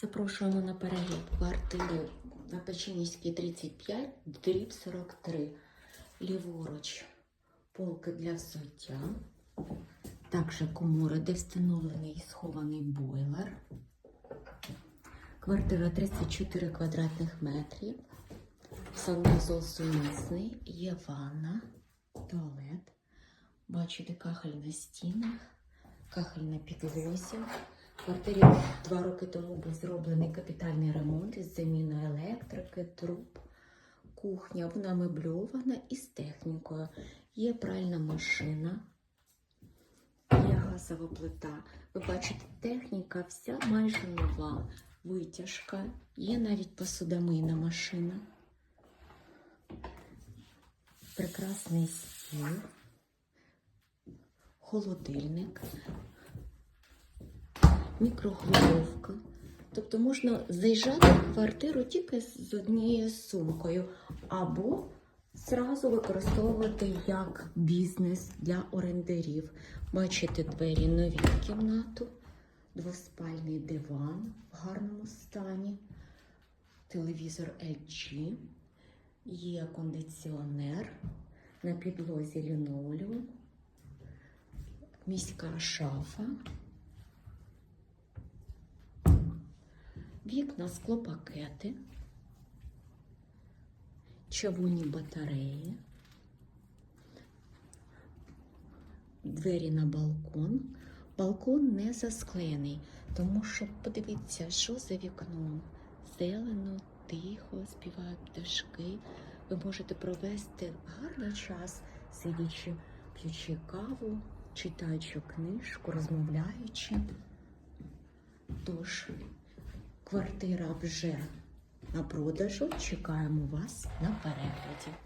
Запрошуємо на перегляд квартири на Печенівській 35, дріб 43. Ліворуч полки для взуття. Також комора, де встановлений і схований бойлер. Квартира 34 квадратних метрів. Санузол сумісний, є ванна, туалет. Бачите кахель на стінах, кахель на підлозі. Квартирі два роки тому був зроблений капітальний ремонт із заміною електрики, труб. Кухня, вона мебльована із технікою. Є пральна машина, є газова плита. Ви бачите, техніка вся майже нова. Витяжка, є навіть посудомийна машина. Прекрасний стіл, холодильник, мікрохвильовка. Тобто можна заїжджати в квартиру тільки з однією сумкою, або зразу використовувати як бізнес для орендарів. Бачите двері нові в кімнату, двоспальний диван в гарному стані, телевізор LG, є кондиціонер, на підлозі лінолеум, міська шафа. Вікна склопакети, чавунні батареї, двері на балкон. Балкон не засклеєний, тому що подивіться, що за вікном. Зелено, тихо, співають пташки. Ви можете провести гарний час, сидячи, п'ючи каву, читаючи книжку, розмовляючи. Тож, Квартира вже на продажу. Чекаємо вас на перегляді.